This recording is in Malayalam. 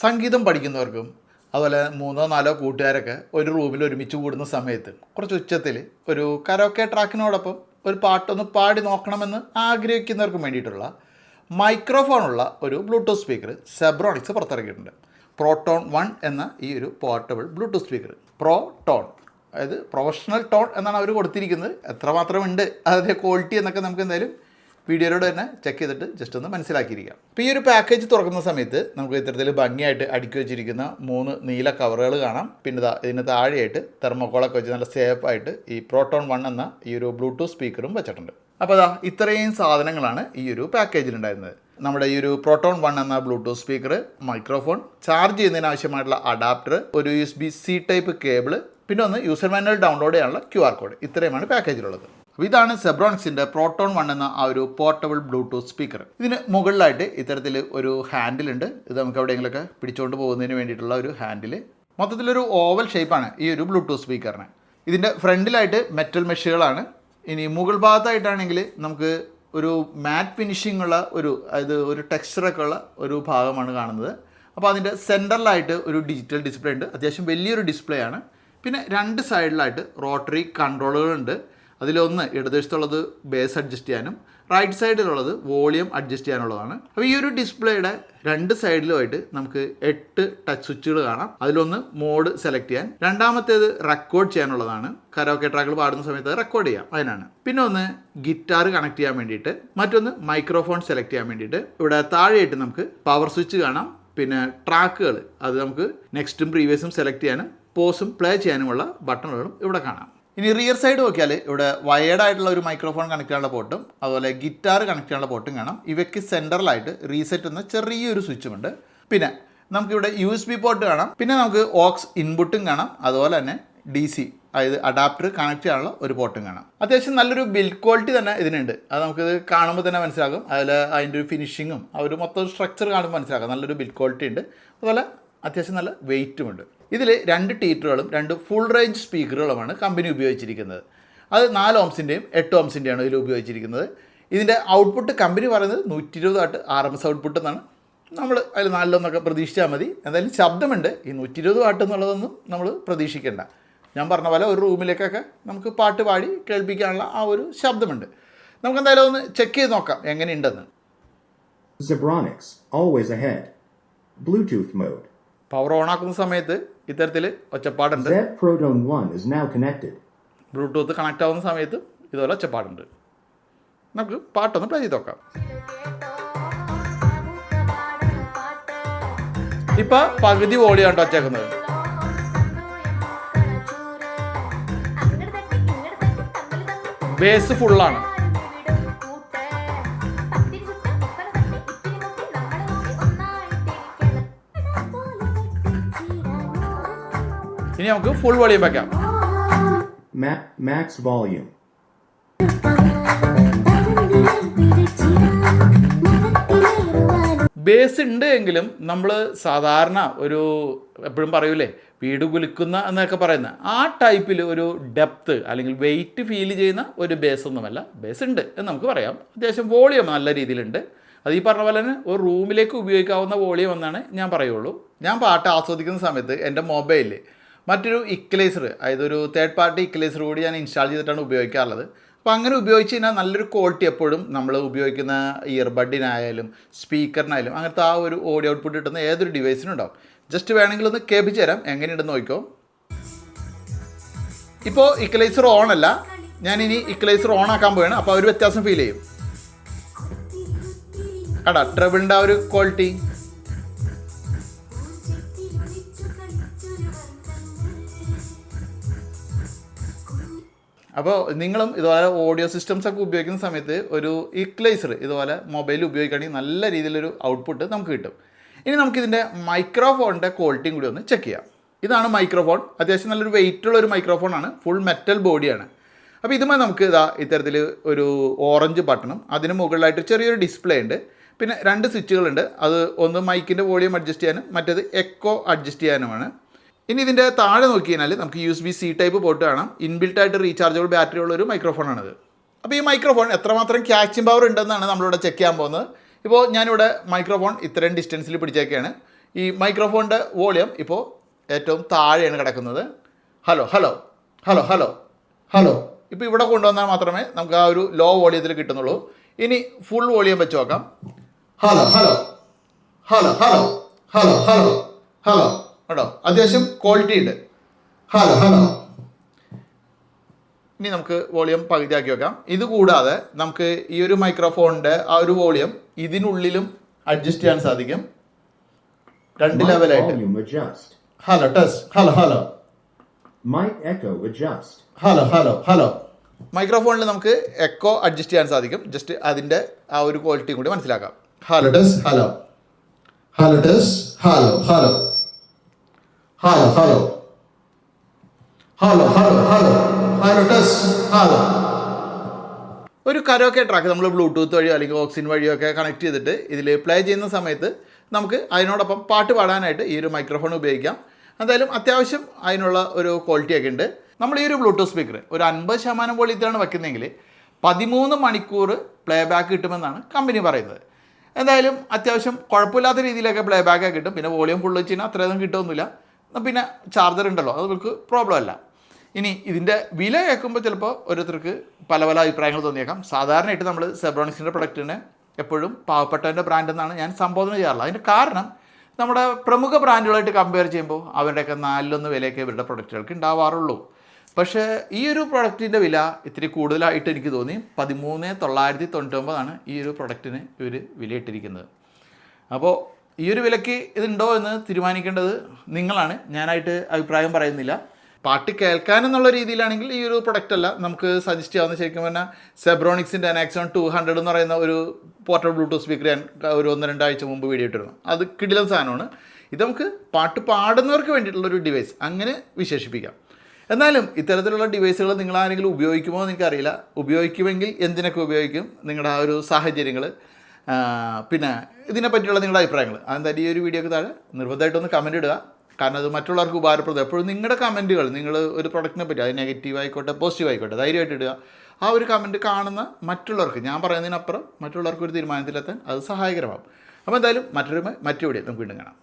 സംഗീതം പഠിക്കുന്നവർക്കും അതുപോലെ മൂന്നോ നാലോ കൂട്ടുകാരൊക്കെ ഒരു റൂമിൽ ഒരുമിച്ച് കൂടുന്ന സമയത്ത് കുറച്ച് ഉച്ചത്തിൽ ഒരു കരോക്കെ ട്രാക്കിനോടൊപ്പം ഒരു പാട്ടൊന്ന് പാടി നോക്കണമെന്ന് ആഗ്രഹിക്കുന്നവർക്കും വേണ്ടിയിട്ടുള്ള മൈക്രോഫോണുള്ള ഒരു ബ്ലൂടൂത്ത് സ്പീക്കർ സെബ്രോണിക്സ് പുറത്തിറക്കിയിട്ടുണ്ട്. പ്രോട്ടോൺ വൺ എന്ന ഈ ഒരു portable bluetooth speaker pro tone അതായത് പ്രൊഫഷണൽ ടോൺ എന്നാണ് അവർ കൊടുത്തിരിക്കുന്നത്. എത്രമാത്രം ഉണ്ട് അതിന്റെ ക്വാളിറ്റി എന്നൊക്കെ നമുക്ക് എന്തായാലും വീഡിയോയിലൂടെ തന്നെ ചെക്ക് ചെയ്തിട്ട് ജസ്റ്റ് ഒന്ന് മനസ്സിലാക്കിയിരിക്കാം. അപ്പോൾ ഈ ഒരു പാക്കേജ് തുറക്കുന്ന സമയത്ത് നമുക്ക് ഇത്തരത്തിൽ ഭംഗിയായിട്ട് അടുക്കി വെച്ചിരിക്കുന്ന മൂന്ന് നീല കവറുകൾ കാണാം. പിന്നെ ഇതിന് താഴെയായിട്ട് തെർമോക്കോളൊക്കെ വെച്ച് നല്ല സേഫ് ആയിട്ട് ഈ പ്രോട്ടോൺ വൺ എന്ന ഈ ഒരു ബ്ലൂടൂത്ത് സ്പീക്കറും വെച്ചിട്ടുണ്ട്. അപ്പോൾ അതാ ഇത്രയും സാധനങ്ങളാണ് ഈ ഒരു പാക്കേജിൽ ഉണ്ടായിരുന്നത്. നമ്മുടെ ഈ ഒരു പ്രോട്ടോൺ വൺ എന്ന ബ്ലൂടൂത്ത് സ്പീക്കർ മൈക്രോഫോൺ ചാർജ് ചെയ്യുന്നതിന് ആവശ്യമായിട്ടുള്ള അഡാപ്റ്റർ ഒരു U S B C type cable പിന്നെ ഒന്ന് യൂസർ മാനുവൽ ഡൗൺലോഡ് ചെയ്യാനുള്ള ക്യു ആർ കോഡ് ഇത്രയുമാണ് പാക്കേജിലുള്ളത് ഇതാണ് സെബ്രോൺസിന്റെ പ്രോട്ടോൺ വൺ എന്ന ആ ഒരു പോർട്ടബിൾ ബ്ലൂടൂത്ത് സ്പീക്കർ. ഇതിന് മുകളിലായിട്ട് ഇത്തരത്തിൽ ഒരു ഹാൻഡിൽ ഉണ്ട്. ഇത് നമുക്ക് എവിടെയെങ്കിലുമൊക്കെ പിടിച്ചുകൊണ്ട് പോകുന്നതിന് വേണ്ടിയിട്ടുള്ള ഒരു ഹാൻഡിൽ. മൊത്തത്തിലൊരു ഓവൽ ഷേപ്പാണ് ഈ ഒരു ബ്ലൂടൂത്ത് സ്പീക്കറിന്. ഇതിന്റെ ഫ്രണ്ടിലായിട്ട് മെറ്റൽ മെഷുകളാണ്. ഇനി മുകൾ ഭാഗത്തായിട്ടാണെങ്കിൽ നമുക്ക് ഒരു മാറ്റ് ഫിനിഷിംഗ് ഉള്ള ഒരു അതായത് ഒരു ടെക്സ്ചറൊക്കെ ഉള്ള ഒരു ഭാഗമാണ് കാണുന്നത്. അപ്പോൾ അതിന്റെ സെന്ററിലായിട്ട് ഒരു ഡിജിറ്റൽ ഡിസ്പ്ലേ ഉണ്ട്. അത്യാവശ്യം വലിയൊരു ഡിസ്പ്ലേ ആണ്. പിന്നെ രണ്ട് സൈഡിലായിട്ട് റോട്ടറി കൺട്രോളുകളുണ്ട് അതിലൊന്ന് ഇടതുവശത്തുള്ളത് ബേസ് അഡ്ജസ്റ്റ് ചെയ്യാനും റൈറ്റ് സൈഡിലുള്ളത് വോളിയം അഡ്ജസ്റ്റ് ചെയ്യാനുള്ളതാണ്. അപ്പോൾ ഈ ഒരു ഡിസ്പ്ലേയുടെ രണ്ട് സൈഡിലുമായിട്ട് നമുക്ക് എട്ട് ടച്ച് സ്വിച്ചുകൾ കാണാം. അതിലൊന്ന് മോഡ് സെലക്ട് ചെയ്യാൻ. രണ്ടാമത്തേത് റെക്കോർഡ് ചെയ്യാനുള്ളതാണ്. കരോക്കെ ട്രാക്കുകൾ പാടുന്ന സമയത്ത് റെക്കോർഡ് ചെയ്യാം. അതിനാണ്. പിന്നെ ഒന്ന് ഗിറ്റാർ കണക്ട് ചെയ്യാൻ വേണ്ടിയിട്ട് മറ്റൊന്ന് മൈക്രോഫോൺ സെലക്ട് ചെയ്യാൻ വേണ്ടിയിട്ട്. ഇവിടെ താഴെയായിട്ട് നമുക്ക് പവർ സ്വിച്ച് കാണാം. പിന്നെ ട്രാക്കുകൾ അത് നമുക്ക് നെക്സ്റ്റും പ്രീവിയസും സെലക്ട് ചെയ്യാനും പോസും പ്ലേ ചെയ്യാനുമുള്ള ബട്ടണുകളും ഇവിടെ കാണാം. ഇനി റിയർ സൈഡ് നോക്കിയാൽ ഇവിടെ വയേർഡ് ആയിട്ടുള്ള ഒരു മൈക്രോഫോൺ കണക്ട് ചെയ്യാനുള്ള പോർട്ടും അതുപോലെ ഗിറ്റാർ കണക്ട് ചെയ്യാനുള്ള പോർട്ടും കാണാം. ഇവയ്ക്ക് സെന്ററിലായിട്ട് റീസെറ്റ് എന്ന ചെറിയൊരു സ്വിച്ചും ഉണ്ട്. പിന്നെ നമുക്കിവിടെ യു എസ് ബി പോർട്ട് കാണാം. പിന്നെ നമുക്ക് ഓക്സ് ഇൻപുട്ടും കാണാം. അതുപോലെ തന്നെ ഡി സി അതായത് അഡാപ്റ്റർ കണക്ട് ചെയ്യാനുള്ള ഒരു പോർട്ടും കാണാം. അത്യാവശ്യം നല്ലൊരു ബിൽഡ് ക്വാളിറ്റി തന്നെ ഇതിനുണ്ട്. അത് നമുക്കിത് കാണുമ്പോൾ തന്നെ മനസ്സിലാകും. അതിൽ അതിന്റെ ഒരു ഫിനിഷിങ്ങും ആ ഒരു മൊത്തം സ്ട്രക്ചർ കാണുമ്പോൾ മനസ്സിലാക്കാം നല്ലൊരു ബിൽഡ് ക്വാളിറ്റി ഉണ്ട്. അതുപോലെ അത്യാവശ്യം നല്ല വെയിറ്റുമുണ്ട് ഇതിൽ രണ്ട് ടീറ്ററുകളും രണ്ട് ഫുൾ റേഞ്ച് സ്പീക്കറുകളുമാണ് കമ്പനി ഉപയോഗിച്ചിരിക്കുന്നത്. അത് നാല് ഓംസിന്റെയും എട്ട് ഓംസിന്റെയാണ് ഇതിൽ ഉപയോഗിച്ചിരിക്കുന്നത്. ഇതിന്റെ ഔട്ട്പുട്ട് കമ്പനി പറയുന്നത് നൂറ്റി ഇരുപത് watt R M S output എന്നാണ്. നമ്മൾ അതിൽ നാലിലൊന്നൊക്കെ പ്രതീക്ഷിച്ചാൽ മതി. എന്തായാലും ശബ്ദമുണ്ട്. ഈ നൂറ്റി ഇരുപത് വാട്ട് എന്നുള്ളതൊന്നും നമ്മൾ പ്രതീക്ഷിക്കേണ്ട. ഞാൻ പറഞ്ഞ പോലെ ഒരു റൂമിലേക്കൊക്കെ നമുക്ക് പാട്ട് പാടി കേൾപ്പിക്കാനുള്ള ആ ഒരു ശബ്ദമുണ്ട്. നമുക്ക് എന്തായാലും ഒന്ന് ചെക്ക് ചെയ്ത് നോക്കാം എങ്ങനെയുണ്ടെന്ന്. Zebronics, always ahead. Bluetooth mode. Power on ആക്കുന്ന സമയത്ത് ഇത്തരത്തിൽ ഒച്ചപ്പാടുണ്ട്. Z Proton 1 is now connected. Bluetooth connect ആവുന്ന സമയത്ത് ഇതുപോലെ ഒച്ചപ്പാടുണ്ട്. നമുക്ക് പാട്ടൊന്ന് പ്ലേ ചെയ്ത് നോക്കാം. ഇപ്പൊ പകുതി വോളിയാണ് ഒച്ചേക്കുന്നത്? ബേസ് ഫുള്ളാണ് ഇനി നമുക്ക് ഫുൾ വോളിയം വെക്കാം. മാക്സ് വോളിയം ബേസ് ഉണ്ട് എങ്കിലും നമ്മൾ സാധാരണ ഒരു എപ്പോഴും പറയൂലേ വീട് കുലുക്കുന്ന എന്നൊക്കെ പറയുന്ന ആ ടൈപ്പിൽ ഒരു ഡെപ്ത് അല്ലെങ്കിൽ വെയിറ്റ് ഫീൽ ചെയ്യുന്ന ഒരു ബേസ് ഒന്നുമല്ല. ബേസ് ഉണ്ട് എന്ന് നമുക്ക് പറയാം. അത്യാവശ്യം വോളിയം നല്ല രീതിയിലുണ്ട്. അത് ഈ പറഞ്ഞ പോലെ തന്നെ ഒരു റൂമിലേക്ക് ഉപയോഗിക്കാവുന്ന വോളിയം എന്നാണ് ഞാൻ പറയുള്ളൂ. ഞാൻ പാട്ട് ആസ്വദിക്കുന്ന സമയത്ത് എന്റെ മൊബൈലിൽ മറ്റൊരു ഇക്ലേസർ അതായത് ഒരു തേർഡ് പാർട്ടി ഇക്ലേസർ കൂടി ഞാൻ ഇൻസ്റ്റാൾ ചെയ്തിട്ടാണ് ഉപയോഗിക്കാറുള്ളത്. അപ്പോൾ അങ്ങനെ ഉപയോഗിച്ച് കഴിഞ്ഞാൽ നല്ലൊരു ക്വാളിറ്റി എപ്പോഴും നമ്മൾ ഉപയോഗിക്കുന്ന ഇയർബഡിനായാലും സ്പീക്കറിനായാലും അങ്ങനത്തെ ആ ഒരു ഓഡിയോ ഔട്ട്പുട്ട് കിട്ടുന്ന ഏതൊരു ഡിവൈസിനും ഉണ്ടാവും. ജസ്റ്റ് വേണമെങ്കിൽ ഒന്ന് കേൾപ്പിച്ച് തരാം. എങ്ങനെയുണ്ടെന്ന് നോക്കിക്കോ. ഇപ്പോൾ ഇക്വലൈസർ ഓൺ അല്ല. ഞാനിനി ഇക്വലൈസർ ഓൺ ആക്കാൻ പോവാണ്. അപ്പോൾ ആ ഒരു വ്യത്യാസം ഫീൽ ചെയ്യും. കടാ ട്രബിളിന്റെ ആ ഒരു ക്വാളിറ്റി അപ്പോൾ നിങ്ങളും ഇതുപോലെ ഓഡിയോ സിസ്റ്റംസ് ഒക്കെ ഉപയോഗിക്കുന്ന സമയത്ത് ഒരു ഇക്ലൈസർ ഇതുപോലെ മൊബൈൽ ഉപയോഗിക്കുകയാണെങ്കിൽ നല്ല രീതിയിലൊരു ഔട്ട്പുട്ട് നമുക്ക് കിട്ടും. ഇനി നമുക്കിതിന്റെ മൈക്രോഫോണിന്റെ ക്വാളിറ്റിയും കൂടി ഒന്ന് ചെക്ക് ചെയ്യാം. ഇതാണ് മൈക്രോഫോൺ അത്യാവശ്യം നല്ലൊരു വെയിറ്റ് ഉള്ള ഒരു മൈക്രോഫോൺ ആണ് ഫുൾ മെറ്റൽ ബോഡിയാണ് അപ്പോൾ ഇതുമായി നമുക്ക് ഇതാ ഇത്തരത്തിൽ ഒരു ഓറഞ്ച് ബട്ടണും അതിന് മുകളിലായിട്ട് ചെറിയൊരു ഡിസ്പ്ലേ ഉണ്ട്. പിന്നെ രണ്ട് സ്വിച്ചുകളുണ്ട് അത് ഒന്ന് മൈക്കിന്റെ വോളിയം അഡ്ജസ്റ്റ് ചെയ്യാനും മറ്റേത് എക്കോ അഡ്ജസ്റ്റ് ചെയ്യാനുമാണ്. ഇനി ഇതിന്റെ താഴെ നോക്കി കഴിഞ്ഞാൽ നമുക്ക് U S B C type port കാണാം. ഇൻബിൽട്ട് ആയിട്ട് റീചാർജബിൾ ബാറ്ററി ഉള്ള ഒരു മൈക്രോഫോണാണിത് അപ്പോൾ ഈ മൈക്രോഫോൺ എത്രമാത്രം ക്യാച്ചിങ് പവർ ഉണ്ടെന്നാണ് നമ്മളിവിടെ ചെക്ക് ചെയ്യാൻ പോകുന്നത്. ഇപ്പോൾ ഞാനിവിടെ മൈക്രോഫോൺ ഇത്രയും ഡിസ്റ്റൻസിൽ പിടിച്ചേക്കാണ്. ഈ മൈക്രോഫോണിന്റെ വോളിയം ഇപ്പോൾ ഏറ്റവും താഴെയാണ് കിടക്കുന്നത്. Hello hello hello hello hello ഇപ്പോൾ ഇവിടെ കൊണ്ടുവന്നാൽ മാത്രമേ നമുക്ക് ആ ഒരു ലോ വോളിയത്തിൽ കിട്ടുന്നുള്ളൂ. ഇനി ഫുൾ വോളിയം വെച്ച് നോക്കാം. Hello hello hello hello hello hello hello കേട്ടോ അത്യാവശ്യം ക്വാളിറ്റി ഉണ്ട്. Hello hello. ഇനി നമുക്ക് വോളിയം പകുതിയാക്കി വെക്കാം. ഇത് കൂടാതെ നമുക്ക് ഈ ഒരു മൈക്രോഫോണിന്റെ ആ ഒരു വോളിയം ഇതിനുള്ളിലും അഡ്ജസ്റ്റ് ചെയ്യാൻ സാധിക്കും. രണ്ട് ലെവലായിട്ട് hello test hello hello. Hello hello hello. മൈക്രോഫോണിൽ നമുക്ക് എക്കോ അഡ്ജസ്റ്റ് ചെയ്യാൻ സാധിക്കും. ജസ്റ്റ് അതിന്റെ ആ ഒരു ക്വാളിറ്റിയും കൂടി മനസ്സിലാക്കാം. Hello test hello. Hello test hello hello. Hello hello hello hello hello hello test hello ഒരു കരോക്കെ ട്രാക്ക് നമ്മൾ ബ്ലൂടൂത്ത് വഴിയോ അല്ലെങ്കിൽ ഓക്സിജൻ വഴിയോ ഒക്കെ കണക്ട് ചെയ്തിട്ട് ഇതിൽ പ്ലേ ചെയ്യുന്ന സമയത്ത് നമുക്ക് അതിനോടൊപ്പം പാട്ട് പാടാനായിട്ട് ഈ ഒരു മൈക്രോഫോൺ ഉപയോഗിക്കാം. എന്തായാലും അത്യാവശ്യം അതിനുള്ള ഒരു ക്വാളിറ്റി ഒക്കെ ഉണ്ട്. നമ്മൾ ഈ ഒരു ബ്ലൂടൂത്ത് സ്പീക്കർ ഒരു അൻപത് ശതമാനം വോളിയത്തിലാണ് വെക്കുന്നതെങ്കിൽ പതിമൂന്ന് മണിക്കൂർ പ്ലേ ബാക്ക് കിട്ടുമെന്നാണ് കമ്പനി പറയുന്നത്. എന്തായാലും അത്യാവശ്യം കുഴപ്പമില്ലാത്ത രീതിയിലൊക്കെ പ്ലേ ബാക്ക് കിട്ടും. പിന്നെ വോളിയം ഫുള്ള് വെച്ച് കഴിഞ്ഞാൽ അത്രയൊന്നും കിട്ടുമൊന്നുമില്ല പിന്നെ ചാർജർ ഉണ്ടല്ലോ അത് നമുക്ക് പ്രോബ്ലം അല്ല. ഇനി ഇതിന്റെ വില കേൾക്കുമ്പോൾ ചിലപ്പോൾ ഓരോരുത്തർക്ക് പല പല അഭിപ്രായങ്ങൾ തോന്നിയേക്കാം. സാധാരണയായിട്ട് നമ്മൾ സെബ്രോണിക്സിന്റെ പ്രൊഡക്റ്റിനെ എപ്പോഴും പാവപ്പെട്ടവന്റെ ബ്രാൻഡ് എന്നാണ് ഞാൻ സംബോധന ചെയ്യാറുള്ളത്. അതിന്റെ കാരണം നമ്മുടെ പ്രമുഖ ബ്രാൻഡുകളായിട്ട് കമ്പയർ ചെയ്യുമ്പോൾ അവരുടെയൊക്കെ നാലിലൊന്ന് വിലയൊക്കെ ഇവരുടെ പ്രൊഡക്റ്റുകൾക്ക് ഉണ്ടാവാറുള്ളൂ. പക്ഷേ ഈ ഒരു പ്രൊഡക്റ്റിന്റെ വില ഇത്തിരി കൂടുതലായിട്ട് എനിക്ക് തോന്നി. പതിമൂന്ന് തൊള്ളായിരത്തി തൊണ്ണൂറ്റൊമ്പതാണ് ഈ ഒരു പ്രൊഡക്റ്റിന് ഇവർ വിലയിട്ടിരിക്കുന്നത്. അപ്പോൾ ഈ ഒരു വിലയ്ക്ക് ഇതുണ്ടോ എന്ന് തീരുമാനിക്കേണ്ടത് നിങ്ങളാണ്. ഞാനായിട്ട് അഭിപ്രായം പറയുന്നില്ല. പാട്ട് കേൾക്കാനെന്നുള്ള രീതിയിലാണെങ്കിൽ ഈ ഒരു പ്രൊഡക്റ്റ് അല്ല. നമുക്ക് സജസ്റ്റ് ചെയ്യാവുന്ന ശരിക്കും പറഞ്ഞാൽ സെബ്രോണിക്സിന്റെ അനാക്സോൺ ടു ഹൺഡ്രഡ് എന്ന് പറയുന്ന ഒരു പോർട്ടബിൾ ബ്ലൂടൂത്ത് സ്പീക്കർ ഞാൻ ഒരു ഒന്ന് രണ്ടാഴ്ച മുമ്പ് വീഡിയോ ഇട്ടിരുന്നു. അത് കിടിലൻ സാധനമാണ്. ഇത് നമുക്ക് പാട്ട് പാടുന്നവർക്ക് വേണ്ടിയിട്ടുള്ള ഒരു ഡിവൈസ് അങ്ങനെ വിശേഷിപ്പിക്കാം. എന്നാലും ഇത്തരത്തിലുള്ള ഡിവൈസുകൾ നിങ്ങൾ ആരെങ്കിലും ഉപയോഗിക്കുമോ എന്ന് എനിക്കറിയില്ല. ഉപയോഗിക്കുമെങ്കിൽ എന്തിനൊക്കെ ഉപയോഗിക്കും? നിങ്ങളുടെ ആ ഒരു സാഹചര്യങ്ങൾ പിന്നെ ഇതിനെപ്പറ്റിയുള്ള നിങ്ങളുടെ അഭിപ്രായങ്ങൾ. അതെന്തായാലും ഈ ഒരു വീഡിയോക്ക് താഴെ നിർബന്ധമായിട്ടൊന്ന് കമന്റ് ഇടുക. കാരണം അത് മറ്റുള്ളവർക്ക് ഉപകാരപ്രദം. എപ്പോഴും നിങ്ങളുടെ കമന്റുകൾ നിങ്ങൾ ഒരു പ്രൊഡക്റ്റിനെ പറ്റി അത് നെഗറ്റീവ് ആയിക്കോട്ടെ പോസിറ്റീവ് ആയിക്കോട്ടെ ധൈര്യമായിട്ട് ഇടുക. ആ ഒരു കമന്റ് കാണുന്ന മറ്റുള്ളവർക്ക് ഞാൻ പറയുന്നതിനപ്പുറം മറ്റുള്ളവർക്ക് ഒരു തീരുമാനത്തിലെത്താൻ അത് സഹായകരമാകും. അപ്പോൾ എന്തായാലും മറ്റൊരു മറ്റു വീഡിയോ നമുക്ക് വീണ്ടും കാണാം.